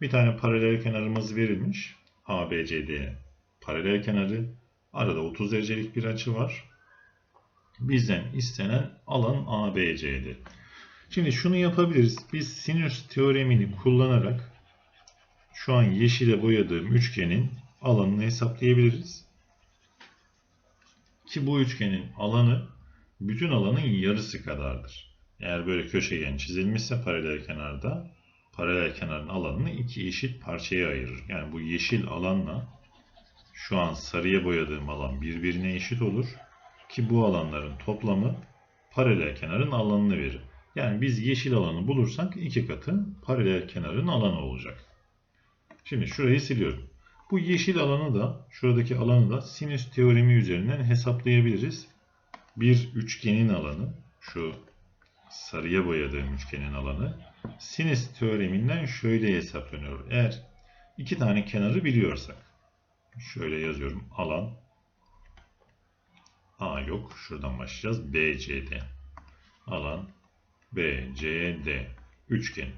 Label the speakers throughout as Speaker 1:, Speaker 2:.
Speaker 1: Bir tane paralel kenarımız verilmiş. ABCD paralel kenarı. Arada 30 derecelik bir açı var. Bizden istenen alan ABCD. Şimdi şunu yapabiliriz. Biz sinüs teoremini kullanarak şu an yeşile boyadığım üçgenin alanını hesaplayabiliriz. Ki bu üçgenin alanı bütün alanın yarısı kadardır. Eğer böyle köşegen çizilmişse paralel kenarda paralel kenarın alanını iki eşit parçaya ayırır. Yani bu yeşil alanla şu an sarıya boyadığım alan birbirine eşit olur. Ki bu alanların toplamı paralel kenarın alanını verir. Yani biz yeşil alanı bulursak iki katı paralel kenarın alanı olacak. Şimdi şurayı siliyorum. Bu yeşil alanı da, şuradaki alanı da sinüs teoremi üzerinden hesaplayabiliriz. Bir üçgenin alanı, şu sarıya boyadığım üçgenin alanı, sinüs teoreminden şöyle hesaplanıyor. Eğer iki tane kenarı biliyorsak, şöyle yazıyorum alan, A yok, şuradan başlayacağız. BCD, alan BCD üçgen.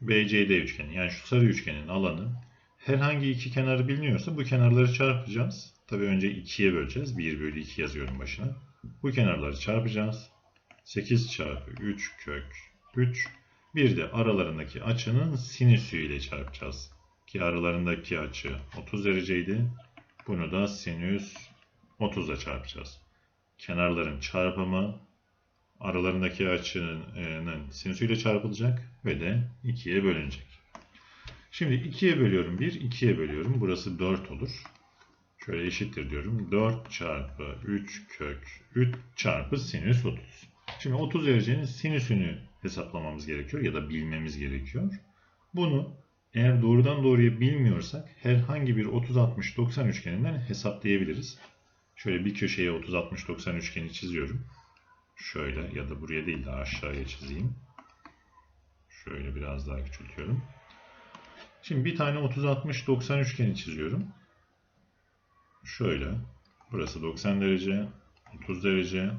Speaker 1: BCD üçgeni yani şu sarı üçgenin alanı herhangi iki kenarı biliniyorsa bu kenarları çarpacağız. Tabi önce 2'ye böleceğiz. 1 bölü 2 yazıyorum başına. Bu kenarları çarpacağız. 8 çarpı 3 kök 3. Bir de aralarındaki açının sinüsü ile çarpacağız. Ki aralarındaki açı 30 dereceydi. Bunu da sinüs 30'a çarpacağız. Kenarların çarpımı aralarındaki açının sinüsüyle çarpılacak ve de 2'ye bölünecek. Şimdi 2'ye bölüyorum 1, 2'ye bölüyorum. Burası 4 olur. Şöyle eşittir diyorum. 4 çarpı 3 kök 3 çarpı sinüs 30. Şimdi 30 derecenin sinüsünü hesaplamamız gerekiyor ya da bilmemiz gerekiyor. Bunu eğer doğrudan doğruya bilmiyorsak herhangi bir 30-60-90 üçgeninden hesaplayabiliriz. Şöyle bir köşeye 30-60-90 üçgeni çiziyorum. Şöyle ya da buraya değil de aşağıya çizeyim. Şöyle biraz daha küçültüyorum. Şimdi bir tane 30-60-90 üçgeni çiziyorum. Şöyle. Burası 90 derece, 30 derece,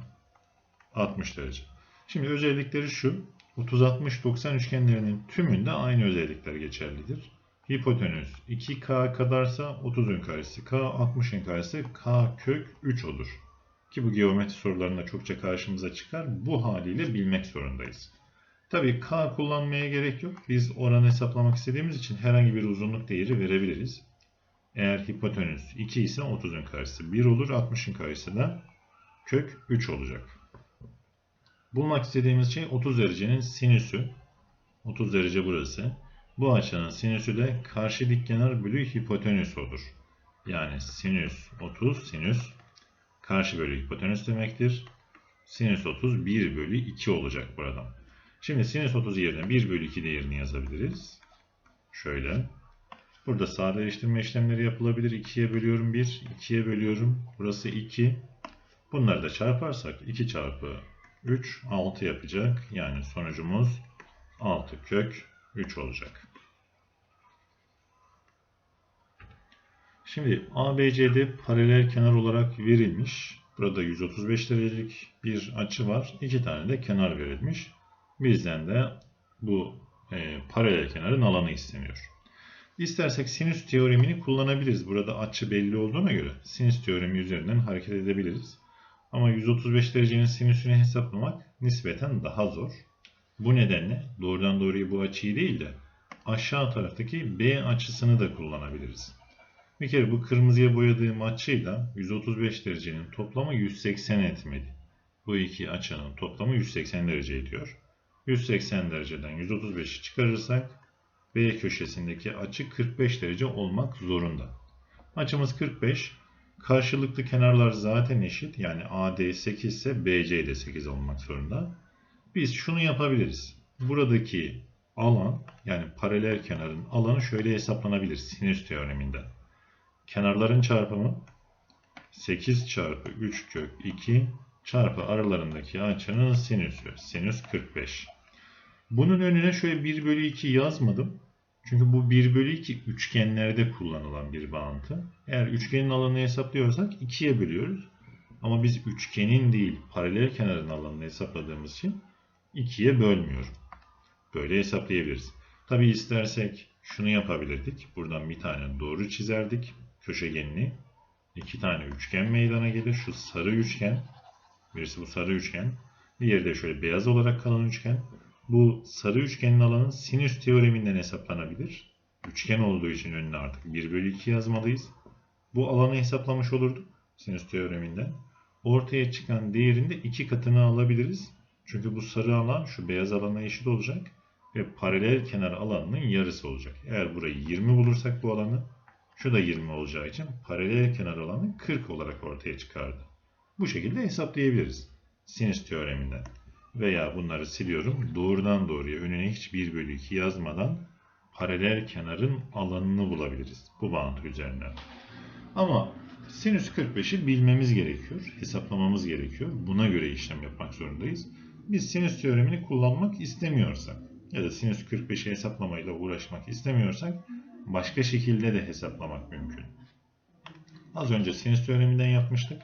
Speaker 1: 60 derece. Şimdi özellikleri şu. 30-60-90 üçgenlerinin tümünde aynı özellikler geçerlidir. Hipotenüs 2K kadarsa 30'un karesi K, 60'ın karesi K kök 3 olur. Ki bu geometri sorularında çokça karşımıza çıkar. Bu haliyle bilmek zorundayız. Tabii K kullanmaya gerek yok. Biz oranı hesaplamak istediğimiz için herhangi bir uzunluk değeri verebiliriz. Eğer hipotenüs 2 ise 30'un karesi 1 olur. 60'ın karesi de kök 3 olacak. Bulmak istediğimiz şey 30 derecenin sinüsü. 30 derece burası. Bu açının sinüsü de karşı dikkenar bölü hipotenüs olur. Yani sinüs 30, sinüs karşı bölü hipotenüs demektir. Sinüs 30 1 bölü 2 olacak buradan. Şimdi sinüs 30 yerine 1 bölü 2 değerini yazabiliriz. Şöyle. Burada sadeleştirme işlemleri yapılabilir. 2'ye bölüyorum 1, 2'ye bölüyorum. Burası 2. Bunları da çarparsak 2 çarpı 3, 6 yapacak. Yani sonucumuz 6 kök 3 olacak. Şimdi ABCD paralel kenar olarak verilmiş. Burada 135 derecelik bir açı var. İki tane de kenar verilmiş. Bizden de bu e, paralel kenarın alanı isteniyor. İstersek sinüs teoremini kullanabiliriz. Burada açı belli olduğuna göre sinüs teoremi üzerinden hareket edebiliriz. Ama 135 derecenin sinüsünü hesaplamak nispeten daha zor. Bu nedenle doğrudan doğruya bu açıyı değil de aşağı taraftaki B açısını da kullanabiliriz. Bir kere bu kırmızıya boyadığım açıyla 135 derecenin toplamı 180 etmeli. Bu iki açının toplamı 180 derece ediyor. 180 dereceden 135'i çıkarırsak B köşesindeki açı 45 derece olmak zorunda. Açımız 45. Karşılıklı kenarlar zaten eşit. Yani AD 8 ise BC de 8 olmak zorunda. Biz şunu yapabiliriz. Buradaki alan yani paralel kenarın alanı şöyle hesaplanabilir sinüs teoreminden. Kenarların çarpımı 8 çarpı 3 kök 2 çarpı aralarındaki açının sinüsü. Sinüs 45. Bunun önüne şöyle 1 bölü 2 yazmadım. Çünkü bu 1 bölü 2 üçgenlerde kullanılan bir bağıntı. Eğer üçgenin alanını hesaplıyorsak 2'ye bölüyoruz. Ama biz üçgenin değil paralel kenarın alanını hesapladığımız için 2'ye bölmüyorum. Böyle hesaplayabiliriz. Tabi istersek şunu yapabilirdik. Buradan bir tane doğru çizerdik. Köşegenini. iki tane üçgen meydana gelir. Şu sarı üçgen. Birisi bu sarı üçgen. Diğeri de şöyle beyaz olarak kalan üçgen. Bu sarı üçgenin alanı sinüs teoreminden hesaplanabilir. Üçgen olduğu için önüne artık 1 bölü 2 yazmalıyız. Bu alanı hesaplamış olurduk sinüs teoreminden. Ortaya çıkan değerin de iki katını alabiliriz. Çünkü bu sarı alan şu beyaz alana eşit olacak ve paralel kenar alanının yarısı olacak. Eğer burayı 20 bulursak bu alanı, şu da 20 olacağı için paralel kenar alanı 40 olarak ortaya çıkardı. Bu şekilde hesaplayabiliriz sinüs teoreminden. Veya bunları siliyorum. Doğrudan doğruya önüne hiç 1 bölü 2 yazmadan paralel kenarın alanını bulabiliriz. Bu bağıntı üzerinden. Ama sinüs 45'i bilmemiz gerekiyor. Hesaplamamız gerekiyor. Buna göre işlem yapmak zorundayız. Biz sinüs teoremini kullanmak istemiyorsak ya da sinüs 45'i hesaplamayla uğraşmak istemiyorsak başka şekilde de hesaplamak mümkün. Az önce sinüs teoreminden yapmıştık.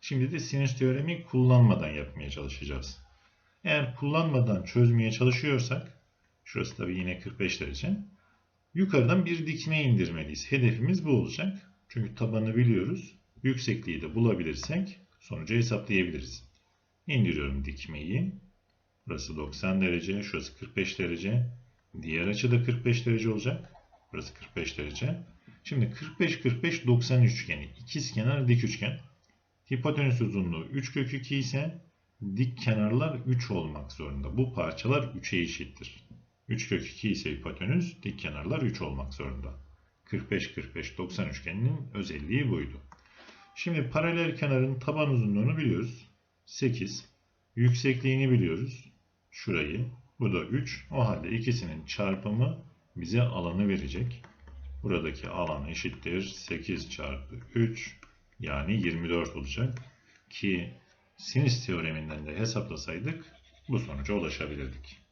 Speaker 1: Şimdi de sinüs teoremi kullanmadan yapmaya çalışacağız. Eğer kullanmadan çözmeye çalışıyorsak, şurası tabii yine 45 derece, yukarıdan bir dikme indirmeliyiz. Hedefimiz bu olacak. Çünkü tabanı biliyoruz. Yüksekliği de bulabilirsek sonucu hesaplayabiliriz. İndiriyorum dikmeyi. Burası 90 derece, şurası 45 derece. Diğer açı da 45 derece olacak. Burası 45 derece. Şimdi 45 45 90 üçgeni. İkizkenar dik üçgen. Hipotenüs uzunluğu 3 kök 2 ise dik kenarlar 3 olmak zorunda. Bu parçalar 3'e eşittir. 3 kök 2 ise hipotenüs, dik kenarlar 3 olmak zorunda. 45 45 90 üçgeninin özelliği buydu. Şimdi paralel kenarın taban uzunluğunu biliyoruz. 8. Yüksekliğini biliyoruz. Şurayı. Bu da 3. O halde ikisinin çarpımı bize alanı verecek. Buradaki alan eşittir 8 çarpı 3 yani 24 olacak. Ki sinüs teoreminden de hesaplasaydık bu sonuca ulaşabilirdik.